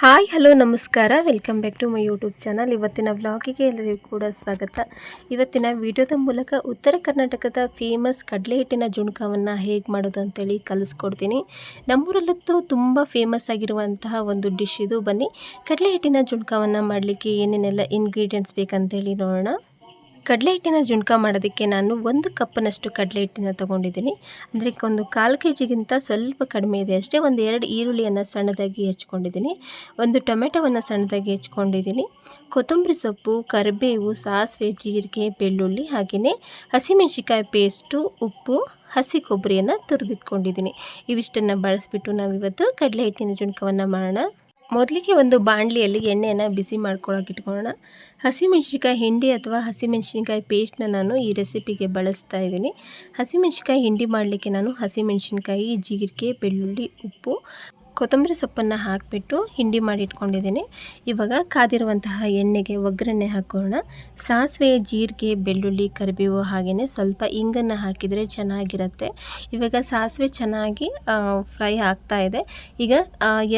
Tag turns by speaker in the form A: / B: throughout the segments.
A: Hi, hello, ನಮಸ್ಕಾರ. Welcome back to my YouTube channel ಇವತ್ತಿನ ವ್ಲಾಗಿಗೆ ಎಲ್ಲರಿಗೂ ಕೂಡ ಸ್ವಾಗತ. ಇವತ್ತಿನ ವಿಡಿಯೋದ ಮೂಲಕ ಉತ್ತರ ಕರ್ನಾಟಕದ ಫೇಮಸ್ ಕಡಲೆ ಹಿಟ್ಟಿನ ಜುಣಕವನ್ನು ಹೇಗೆ ಮಾಡೋದು ಅಂತೇಳಿ ಕಲಿಸ್ಕೊಡ್ತೀನಿ. ನಮ್ಮೂರಲ್ಲಂತೂ ತುಂಬ ಫೇಮಸ್ ಆಗಿರುವಂತಹ ಒಂದು ಡಿಶ್ ಇದು. ಬನ್ನಿ, ಕಡಲೆ ಹಿಟ್ಟಿನ ಜುಣಕವನ್ನು ಮಾಡಲಿಕ್ಕೆ ಏನೇನೆಲ್ಲ ಇಂಗ್ರೀಡಿಯೆಂಟ್ಸ್ ಬೇಕಂತೇಳಿ ನೋಡೋಣ. ಕಡಲೆ ಹಿಟ್ಟಿನ ಜುಣ್ಕ ಮಾಡೋದಕ್ಕೆ ನಾನು ಒಂದು ಕಪ್ನಷ್ಟು ಕಡಲೆ ಹಿಟ್ಟಿನ ತೊಗೊಂಡಿದ್ದೀನಿ. ಅಂದರೆ ಒಂದು ಕಾಲು ಕೆ ಜಿಗಿಂತ ಸ್ವಲ್ಪ ಕಡಿಮೆ ಇದೆ ಅಷ್ಟೇ. ಒಂದು ಎರಡು ಈರುಳ್ಳಿಯನ್ನು ಸಣ್ಣದಾಗಿ ಹೆಚ್ಕೊಂಡಿದ್ದೀನಿ. ಒಂದು ಟೊಮೆಟೊವನ್ನು ಸಣ್ಣದಾಗಿ ಹೆಚ್ಕೊಂಡಿದ್ದೀನಿ. ಕೊತ್ತಂಬರಿ ಸೊಪ್ಪು, ಕರಿಬೇವು, ಸಾಸಿವೆ, ಜೀರಿಗೆ, ಬೆಳ್ಳುಳ್ಳಿ ಹಾಗೆಯೇ ಹಸಿಮೆಣಸಿಕಾಯಿ ಪೇಸ್ಟು, ಉಪ್ಪು, ಹಸಿ ಕೊಬ್ಬರಿಯನ್ನು ತುರಿದಿಟ್ಕೊಂಡಿದ್ದೀನಿ. ಇವಿಷ್ಟನ್ನು ಬಳಸಿಬಿಟ್ಟು ನಾವಿವತ್ತು ಕಡಲೆ ಹಿಟ್ಟಿನ ಜುಣ್ಕವನ್ನು ಮಾಡೋಣ. ಮೊದಲಿಗೆ ಒಂದು ಬಾಣಲಿಯಲ್ಲಿ ಎಣ್ಣೆಯನ್ನು ಬಿಸಿ ಮಾಡ್ಕೊಳ್ಳೋಕೆ ಇಟ್ಕೊಳ್ಳೋಣ. ಹಸಿಮೆಣ್ಸಿನ್ಕಾಯಿ ಹಿಂಡಿ ಅಥವಾ ಹಸಿಮೆಣ್ಸಿನ್ಕಾಯಿ ಪೇಸ್ಟ್ನ ನಾನು ಈ ರೆಸಿಪಿಗೆ ಬಳಸ್ತಾ ಇದ್ದೀನಿ. ಹಸಿಮೆಣ್ಸಿನ್ಕಾಯಿ ಹಿಂಡಿ ಮಾಡಲಿಕ್ಕೆ ನಾನು ಹಸಿಮೆಣ್ಸಿನ್ಕಾಯಿ, ಜೀರಿಗೆ, ಬೆಳ್ಳುಳ್ಳಿ, ಉಪ್ಪು ಕೊತ್ತಂಬರಿ ಸೊಪ್ಪನ್ನು ಹಾಕಿಬಿಟ್ಟು ಹಿಂಡಿ ಮಾಡಿ ಇಟ್ಕೊಂಡಿದ್ದೀನಿ. ಇವಾಗ ಕಾದಿರುವಂತಹ ಎಣ್ಣೆಗೆ ಒಗ್ಗರಣೆ ಹಾಕೋಣ. ಸಾಸಿವೆ, ಜೀರಿಗೆ, ಬೆಳ್ಳುಳ್ಳಿ, ಕರಿಬೇವು ಹಾಗೆಯೇ ಸ್ವಲ್ಪ ಇಂಗನ್ನು ಹಾಕಿದರೆ ಚೆನ್ನಾಗಿರುತ್ತೆ. ಇವಾಗ ಸಾಸಿವೆ ಚೆನ್ನಾಗಿ ಫ್ರೈ ಆಗ್ತಾ ಇದೆ. ಈಗ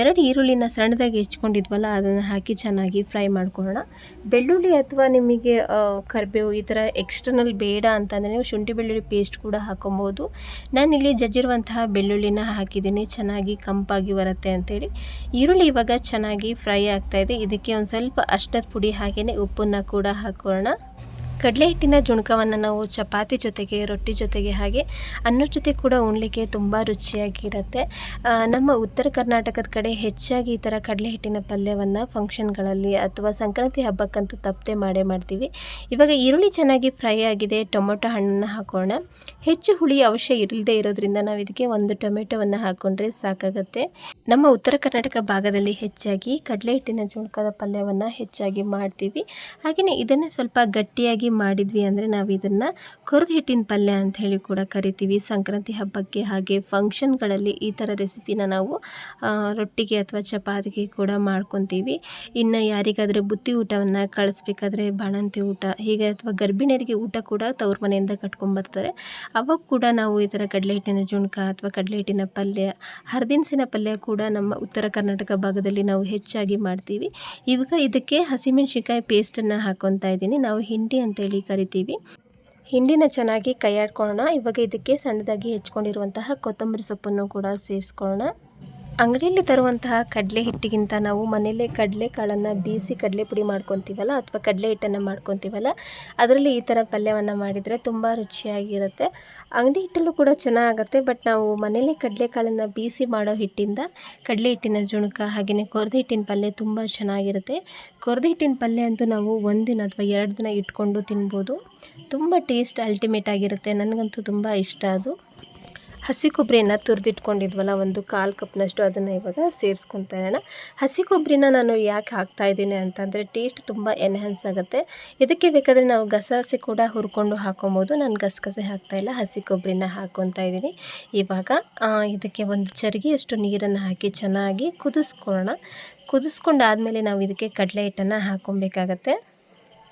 A: ಎರಡು ಈರುಳ್ಳಿನ ಸಣ್ಣದಾಗಿ ಹೆಚ್ಕೊಂಡಿದ್ವಲ್ಲ, ಅದನ್ನು ಹಾಕಿ ಚೆನ್ನಾಗಿ ಫ್ರೈ ಮಾಡ್ಕೊಳ್ಳೋಣ. ಬೆಳ್ಳುಳ್ಳಿ ಅಥವಾ ನಿಮಗೆ ಕರಿಬೇವು ಈ ಥರ ಎಕ್ಸ್ಟರ್ನಲ್ ಬೇಡ ಅಂತಂದರೆ ನೀವು ಶುಂಠಿ ಬೆಳ್ಳುಳ್ಳಿ ಪೇಸ್ಟ್ ಕೂಡ ಹಾಕೊಬೋದು. ನಾನಿಲ್ಲಿ ಜಜ್ಜಿರುವಂತಹ ಬೆಳ್ಳುಳ್ಳಿನ ಹಾಕಿದ್ದೀನಿ. ಚೆನ್ನಾಗಿ ಕಂಪಾಗಿ ಬರುತ್ತೆ ಅಂತೇಳಿ. ಈರುಳ್ಳಿ ಇವಾಗ ಚೆನ್ನಾಗಿ ಫ್ರೈ ಆಗ್ತಾ ಇದೆ. ಇದಕ್ಕೆ ಒಂದು ಸ್ವಲ್ಪ ಅಷ್ಟದ ಪುಡಿ ಹಾಗೆಯೇ ಉಪ್ಪನ್ನು ಕೂಡ ಹಾಕೋಣ. ಕಡಲೆ ಹಿಟ್ಟಿನ ಜುಣಕವನ್ನು ನಾವು ಚಪಾತಿ ಜೊತೆಗೆ, ರೊಟ್ಟಿ ಜೊತೆಗೆ ಹಾಗೆ ಅನ್ನದ ಜೊತೆ ಕೂಡ ಉಣ್ಲಿಕ್ಕೆ ತುಂಬ ರುಚಿಯಾಗಿರುತ್ತೆ. ನಮ್ಮ ಉತ್ತರ ಕರ್ನಾಟಕದ ಕಡೆ ಹೆಚ್ಚಾಗಿ ಈ ಥರ ಕಡಲೆ ಹಿಟ್ಟಿನ ಪಲ್ಯವನ್ನು ಫಂಕ್ಷನ್ಗಳಲ್ಲಿ ಅಥವಾ ಸಂಕ್ರಾಂತಿ ಹಬ್ಬಕ್ಕಂತೂ ತಪ್ಪದೆ ಮಾಡೇ ಮಾಡ್ತೀವಿ. ಇವಾಗ ಈರುಳ್ಳಿ ಚೆನ್ನಾಗಿ ಫ್ರೈ ಆಗಿದೆ, ಟೊಮೊಟೊ ಹಣ್ಣನ್ನು ಹಾಕೋಣ. ಹೆಚ್ಚು ಹುಳಿ ಅವಶ್ಯ ಇಲ್ಲದೆ ಇರೋದ್ರಿಂದ ನಾವು ಇದಕ್ಕೆ ಒಂದು ಟೊಮೆಟೊವನ್ನು ಹಾಕ್ಕೊಂಡ್ರೆ ಸಾಕಾಗುತ್ತೆ. ನಮ್ಮ ಉತ್ತರ ಕರ್ನಾಟಕ ಭಾಗದಲ್ಲಿ ಹೆಚ್ಚಾಗಿ ಕಡಲೆ ಹಿಟ್ಟಿನ ಜುಣಕದ ಪಲ್ಯವನ್ನು ಹೆಚ್ಚಾಗಿ ಮಾಡ್ತೀವಿ. ಹಾಗೆಯೇ ಇದನ್ನು ಸ್ವಲ್ಪ ಗಟ್ಟಿಯಾಗಿ ಮಾಡಿದ್ವಿ ಅಂದರೆ ನಾವು ಇದನ್ನು ಕೊರದ ಹಿಟ್ಟಿನ ಪಲ್ಯ ಅಂತ ಹೇಳಿ ಕೂಡ ಕರಿತೀವಿ. ಸಂಕ್ರಾಂತಿ ಹಬ್ಬಕ್ಕೆ ಹಾಗೆ ಫಂಕ್ಷನ್ಗಳಲ್ಲಿ ಈ ಥರ ರೆಸಿಪಿನ ನಾವು ರೊಟ್ಟಿಗೆ ಅಥವಾ ಚಪಾತಿಗೆ ಕೂಡ ಮಾಡ್ಕೊತೀವಿ. ಇನ್ನು ಯಾರಿಗಾದರೂ ಬುತ್ತಿ ಊಟವನ್ನು ಕಳಿಸ್ಬೇಕಾದ್ರೆ ಬಾಣಂತಿ ಊಟ, ಹೀಗೆ ಅಥವಾ ಗರ್ಭಿಣಿಯರಿಗೆ ಊಟ ಕೂಡ ತವ್ರ ಮನೆಯಿಂದ ಕಟ್ಕೊಂಬರ್ತಾರೆ ಅವಾಗ ಕೂಡ ನಾವು ಈ ಥರ ಕಡಲೆ ಹಿಟ್ಟಿನ ಜುಣ್ಕ ಅಥವಾ ಕಡಲೆ ಹಿಟ್ಟಿನ ಪಲ್ಯ, ಹರಿದಿನಸಿನ ಪಲ್ಯ ಕೂಡ ನಮ್ಮ ಉತ್ತರ ಕರ್ನಾಟಕ ಭಾಗದಲ್ಲಿ ನಾವು ಹೆಚ್ಚಾಗಿ ಮಾಡ್ತೀವಿ. ಇವಾಗ ಇದಕ್ಕೆ ಹಸಿಮೆಣ್ಸಿನ್ಕಾಯಿ ಪೇಸ್ಟನ್ನು ಹಾಕೊತಾ ಇದ್ದೀನಿ ನಾವು ಹಿಂಡಿ ಅಂತೇಳಿ ಕರಿತೀವಿ. ಹಿಂಡಿನ ಚೆನ್ನಾಗಿ ಕೈಯಾಡ್ಕೊಳ್ಳೋಣ. ಇವಾಗ ಇದಕ್ಕೆ ಸಣ್ಣದಾಗಿ ಹೆಚ್ಕೊಂಡಿರುವಂತಹ ಕೊತ್ತಂಬರಿ ಸೊಪ್ಪನ್ನು ಕೂಡ ಸೇರಿಸ್ಕೊಳ್ಳೋಣ. ಅಂಗಡಿಯಲ್ಲಿ ತರುವಂತಹ ಕಡಲೆ ಹಿಟ್ಟಿಗಿಂತ ನಾವು ಮನೆಯಲ್ಲೇ ಕಡಲೆ ಕಾಳನ್ನು ಬೀಸಿ ಕಡಲೆ ಪುಡಿ ಮಾಡ್ಕೊತೀವಲ್ಲ ಅಥವಾ ಕಡಲೆ ಹಿಟ್ಟನ್ನು ಮಾಡ್ಕೊತೀವಲ್ಲ, ಅದರಲ್ಲಿ ಈ ಥರ ಪಲ್ಯವನ್ನು ಮಾಡಿದರೆ ತುಂಬ ರುಚಿಯಾಗಿರುತ್ತೆ. ಅಂಗಡಿ ಹಿಟ್ಟಲ್ಲೂ ಕೂಡ ಚೆನ್ನಾಗುತ್ತೆ, ಬಟ್ ನಾವು ಮನೆಯಲ್ಲೇ ಕಡಲೆ ಕಾಳನ್ನು ಬೀಸಿ ಮಾಡೋ ಹಿಟ್ಟಿಂದ ಕಡಲೆ ಹಿಟ್ಟಿನ ಜುಣಕ ಹಾಗೆಯೇ ಕೊರ್ದ ಹಿಟ್ಟಿನ ಪಲ್ಯ ತುಂಬ ಚೆನ್ನಾಗಿರುತ್ತೆ. ಕೊರ್ದ ಹಿಟ್ಟಿನ ಪಲ್ಯ ಅಂತೂ ನಾವು ಒಂದಿನ ಅಥವಾ ಎರಡು ದಿನ ಇಟ್ಕೊಂಡು ತಿನ್ಬೋದು. ತುಂಬ ಟೇಸ್ಟ್ ಅಲ್ಟಿಮೇಟ್ ಆಗಿರುತ್ತೆ, ನನಗಂತೂ ತುಂಬ ಇಷ್ಟ ಅದು. ಹಸಿ ಕೊಬ್ಬರಿನ ತುರಿದಿಟ್ಕೊಂಡಿದ್ವಲ್ಲ, ಒಂದು ಕಾಲು ಕಪ್ನಷ್ಟು ಅದನ್ನು ಇವಾಗ ಸೇರಿಸ್ಕೊತಾ ಇರೋಣ. ಹಸಿ ಕೊಬ್ಬರಿನ ನಾನು ಯಾಕೆ ಹಾಕ್ತಾ ಇದ್ದೀನಿ ಅಂತಂದರೆ, ಟೇಸ್ಟ್ ತುಂಬ ಎನ್ಹ್ಯಾನ್ಸ್ ಆಗುತ್ತೆ. ಇದಕ್ಕೆ ಬೇಕಾದರೆ ನಾವು ಗಸಗಸೆ ಕೂಡ ಹುರ್ಕೊಂಡು ಹಾಕೊಬೋದು. ನಾನು ಗಸಗಸೆ ಹಾಕ್ತಾಯಿಲ್ಲ ಹಸಿ ಕೊಬ್ಬರಿನ ಹಾಕೊತಾ ಇದ್ದೀನಿ. ಇವಾಗ ಇದಕ್ಕೆ ಒಂದು ಚರಿಗೆಯಷ್ಟು ನೀರನ್ನು ಹಾಕಿ ಚೆನ್ನಾಗಿ ಕುದಿಸ್ಕೊಳ್ಳೋಣ. ಕುದಿಸ್ಕೊಂಡಾದಮೇಲೆ ನಾವು ಇದಕ್ಕೆ ಕಡಲೆ ಹಿಟ್ಟನ್ನು ಹಾಕ್ಕೊಬೇಕಾಗತ್ತೆ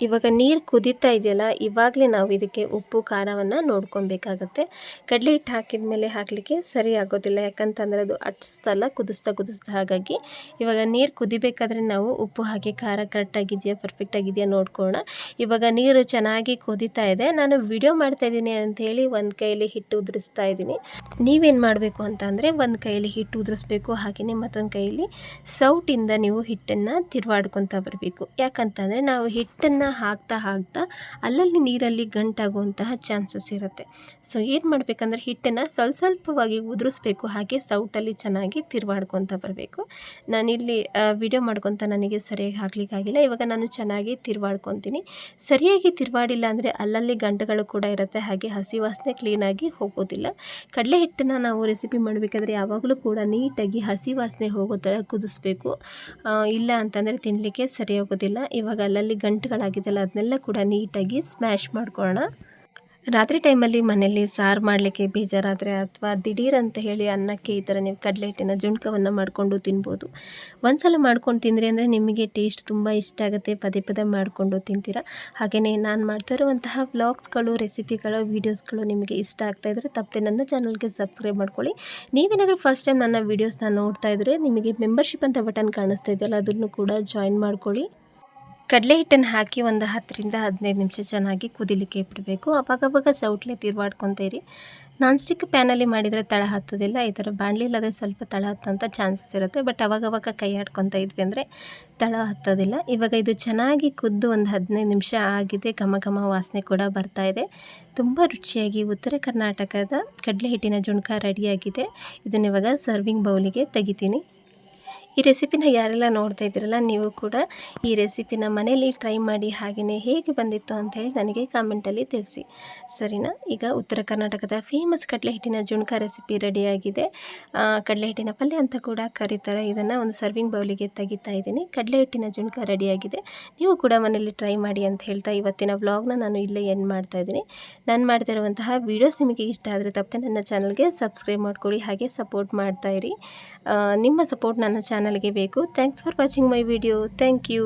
A: ಇವಾಗ ನೀರು ಕುದೀತಾ ಇದೆಯಲ್ಲ, ಇವಾಗಲೇ ನಾವು ಇದಕ್ಕೆ ಉಪ್ಪು, ಖಾರವನ್ನು ನೋಡ್ಕೊಬೇಕಾಗತ್ತೆ. ಕಡಲೆ ಹಿಟ್ಟು ಹಾಕಿದ ಮೇಲೆ ಹಾಕಲಿಕ್ಕೆ ಸರಿ ಆಗೋದಿಲ್ಲ, ಯಾಕಂತಂದರೆ ಅದು ಅಟ್ಸ್ತಲ್ಲ ಕುದಿಸ್ತಾ ಕುದಿಸ್ತಾ ಹಾಗಾಗಿ. ಇವಾಗ ನೀರು ಕುದಿಬೇಕಾದ್ರೆ ನಾವು ಉಪ್ಪು ಹಾಕಿ, ಖಾರ ಕರೆಕ್ಟಾಗಿದೆಯಾ, ಪರ್ಫೆಕ್ಟಾಗಿದೆಯಾ ನೋಡ್ಕೊಳ್ಳೋಣ. ಇವಾಗ ನೀರು ಚೆನ್ನಾಗಿ ಕುದೀತಾ ಇದೆ. ನಾನು ವಿಡಿಯೋ ಮಾಡ್ತಾ ಇದ್ದೀನಿ ಅಂಥೇಳಿ ಒಂದು ಕೈಯಲ್ಲಿ ಹಿಟ್ಟು ಉದುರಿಸ್ತಾ ಇದ್ದೀನಿ. ನೀವೇನು ಮಾಡಬೇಕು ಅಂತಂದರೆ ಒಂದು ಕೈಯಲ್ಲಿ ಹಿಟ್ಟು ಉದುರಿಸ್ಬೇಕು ಹಾಗೆಯೇ ಮತ್ತೊಂದು ಕೈಯಲ್ಲಿ ಸೌಟಿಂದ ನೀವು ಹಿಟ್ಟನ್ನು ತಿರುವಾಡ್ಕೊತಾ ಬರಬೇಕು. ಯಾಕಂತಂದರೆ ನಾವು ಹಿಟ್ಟನ್ನು ಹಾಕ್ತಾ ಹಾಕ್ತಾ ಅಲ್ಲಲ್ಲಿ ನೀರಲ್ಲಿ ಗಂಟಾಗುವಂತಹ ಚಾನ್ಸಸ್ ಇರುತ್ತೆ. ಸೊ ಏನು ಮಾಡಬೇಕಂದ್ರೆ ಹಿಟ್ಟನ್ನು ಸ್ವಲ್ಪ ಸ್ವಲ್ಪವಾಗಿ ಉದುರಿಸ್ಬೇಕು, ಹಾಗೆ ಸೌಟಲ್ಲಿ ಚೆನ್ನಾಗಿ ತಿರ್ವಾಡ್ಕೊತ ಬರಬೇಕು. ನಾನಿಲ್ಲಿ ವಿಡಿಯೋ ಮಾಡ್ಕೊತ ನನಗೆ ಸರಿಯಾಗಿ ಹಾಕ್ಲಿಕ್ಕಾಗಿಲ್ಲ. ಇವಾಗ ನಾನು ಚೆನ್ನಾಗಿ ತಿರುವಾಡ್ಕೊತೀನಿ. ಸರಿಯಾಗಿ ತಿರುವಾಡಿಲ್ಲ ಅಂದರೆ ಅಲ್ಲಲ್ಲಿ ಗಂಟುಗಳು ಕೂಡ ಇರುತ್ತೆ, ಹಾಗೆ ಹಸಿ ವಾಸನೆ ಕ್ಲೀನಾಗಿ ಹೋಗೋದಿಲ್ಲ. ಕಡಲೆ ಹಿಟ್ಟನ್ನು ನಾವು ರೆಸಿಪಿ ಮಾಡಬೇಕಾದ್ರೆ ಯಾವಾಗಲೂ ಕೂಡ ನೀಟಾಗಿ ಹಸಿ ವಾಸನೆ ಹೋಗೋ ಥರ ಕುದಿಸ್ಬೇಕು. ಇಲ್ಲ ಅಂತಂದರೆ ತಿನ್ನಲಿಕ್ಕೆ ಸರಿ ಹೋಗೋದಿಲ್ಲ ಇವಾಗ ಅಲ್ಲಲ್ಲಿ ಗಂಟುಗಳಾಗಿದೆಯಲ್ಲ ಅದನ್ನೆಲ್ಲ ಕೂಡ ನೀಟಾಗಿ ಸ್ಮ್ಯಾಶ್ ಮಾಡ್ಕೊಳ್ಳೋಣ. ರಾತ್ರಿ ಟೈಮಲ್ಲಿ ಮನೆಯಲ್ಲಿ ಸಾರು ಮಾಡಲಿಕ್ಕೆ ಬೇಜಾರಾದರೆ ಅಥವಾ ದಿಢೀರ್ ಅಂತ ಹೇಳಿ ಅನ್ನಕ್ಕೆ ಈ ಥರ ನೀವು ಕಡಲೆ ಹಿಟ್ಟಿನ ಜುಣ್ಕವನ್ನು ಮಾಡಿಕೊಂಡು ತಿನ್ಬೋದು. ಒಂದ್ಸಲ ಮಾಡ್ಕೊಂಡು ತಿಂದರೆ ಅಂದರೆ ನಿಮಗೆ ಟೇಸ್ಟ್ ತುಂಬ ಇಷ್ಟ ಆಗುತ್ತೆ, ಪದೇ ಪದೇ ಮಾಡಿಕೊಂಡು ತಿಂತೀರಾ. ಹಾಗೆಯೇ ನಾನು ಮಾಡ್ತಾ ಇರುವಂತಹ ವ್ಲಾಗ್ಸ್ಗಳು ರೆಸಿಪಿಗಳು ವೀಡಿಯೋಸ್ಗಳು ನಿಮಗೆ ಇಷ್ಟ ಆಗ್ತಾ ಇದ್ದರೆ ತಪ್ಪದೆ ನನ್ನ ಚಾನಲ್ಗೆ ಸಬ್ಸ್ಕ್ರೈಬ್ ಮಾಡ್ಕೊಳ್ಳಿ. ನೀವೇನಾದರೂ ಫಸ್ಟ್ ಟೈಮ್ ನನ್ನ ವೀಡಿಯೋಸ್ನ ನೋಡ್ತಾ ಇದ್ದರೆ ನಿಮಗೆ ಮೆಂಬರ್ಶಿಪ್ ಅಂತ ಬಟನ್ ಕಾಣಿಸ್ತಾ ಇದೆಯಲ್ಲ, ಅದನ್ನು ಕೂಡ ಜಾಯಿನ್ ಮಾಡ್ಕೊಳ್ಳಿ. ಕಡಲೆ ಹಿಟ್ಟನ್ನು ಹಾಕಿ ಒಂದು ಹತ್ತರಿಂದ ಹದಿನೈದು ನಿಮಿಷ ಚೆನ್ನಾಗಿ ಕುದಿಲಿಕ್ಕೆ ಬಿಡಬೇಕು ಅವಾಗವಾಗ ಸೌಟ್ಲೆ ತಿರ್ವಾಡ್ಕೊತೀರಿ ನಾನ್ ಸ್ಟಿಕ್ ಪ್ಯಾನಲ್ಲಿ ಮಾಡಿದರೆ ತಳ ಹತ್ತೋದಿಲ್ಲ, ಈ ಥರ ಬಾಣಲಿಲ್ಲದೆ ಸ್ವಲ್ಪ ತಳ ಹತ್ತೋಂಥ ಚಾನ್ಸಸ್ ಇರುತ್ತೆ. ಬಟ್ ಅವಾಗವಾಗ ಕೈ ಆಡ್ಕೊತ ಇದ್ವಿ ಅಂದರೆ ತಳ ಹತ್ತೋದಿಲ್ಲ. ಇವಾಗ ಇದು ಚೆನ್ನಾಗಿ ಕುದ್ದು ಒಂದು ಹದಿನೈದು ನಿಮಿಷ ಆಗಿದೆ, ಘಮ ಘಮ ವಾಸನೆ ಕೂಡ ಬರ್ತಾ ಇದೆ. ತುಂಬ ರುಚಿಯಾಗಿ ಉತ್ತರ ಕರ್ನಾಟಕದ ಕಡಲೆ ಹಿಟ್ಟಿನ ಜುಣ್ಕ ರೆಡಿಯಾಗಿದೆ. ಇದನ್ನ ಇವಾಗ ಸರ್ವಿಂಗ್ ಬೌಲಿಗೆ ತೆಗಿತೀನಿ. ಈ ರೆಸಿಪಿನ ಯಾರೆಲ್ಲ ನೋಡ್ತಾ ಇದ್ದೀರಲ್ಲ, ನೀವು ಕೂಡ ಈ ರೆಸಿಪಿನ ಮನೆಯಲ್ಲಿ ಟ್ರೈ ಮಾಡಿ ಹಾಗೆಯೇ ಹೇಗೆ ಬಂದಿತ್ತು ಅಂಥೇಳಿ ನನಗೆ ಕಾಮೆಂಟಲ್ಲಿ ತಿಳಿಸಿ. ಸರಿನಾ? ಈಗ ಉತ್ತರ ಕರ್ನಾಟಕದ ಫೇಮಸ್ ಕಡಲೆ ಹಿಟ್ಟಿನ ಜುಣ್ಕ ರೆಸಿಪಿ ರೆಡಿಯಾಗಿದೆ ಕಡಲೆ ಹಿಟ್ಟಿನ ಪಲ್ಯ ಅಂತ ಕೂಡ ಕರೀತಾರೆ. ಇದನ್ನು ಒಂದು ಸರ್ವಿಂಗ್ ಬೌಲಿಗೆ ತೆಗಿತಾ ಇದ್ದೀನಿ. ಕಡಲೆ ಹಿಟ್ಟಿನ ಜುಣ್ಕ ರೆಡಿಯಾಗಿದೆ ನೀವು ಕೂಡ ಮನೆಯಲ್ಲಿ ಟ್ರೈ ಮಾಡಿ ಅಂತ ಹೇಳ್ತಾ ಇವತ್ತಿನ ವ್ಲಾಗ್ನ ನಾನು ಇಲ್ಲೇ ಎಂಡ್ ಮಾಡ್ತಾ ಇದ್ದೀನಿ. ನಾನು ಮಾಡ್ತಿರುವಂತಹ ವೀಡಿಯೋಸ್ ನಿಮಗೆ ಇಷ್ಟ ಆದರೆ ತಪ್ಪದೆ ನನ್ನ ಚಾನಲ್ಗೆ ಸಬ್ಸ್ಕ್ರೈಬ್ ಮಾಡ್ಕೊಳ್ಳಿ, ಹಾಗೆ ಸಪೋರ್ಟ್ ಮಾಡ್ತಾ ಇರಿ. ನಿಮ್ಮ ಸಪೋರ್ಟ್ ನನ್ನ ಚಾನಲ್ಗೆ ಬೇಕು. Thanks for watching my video thank you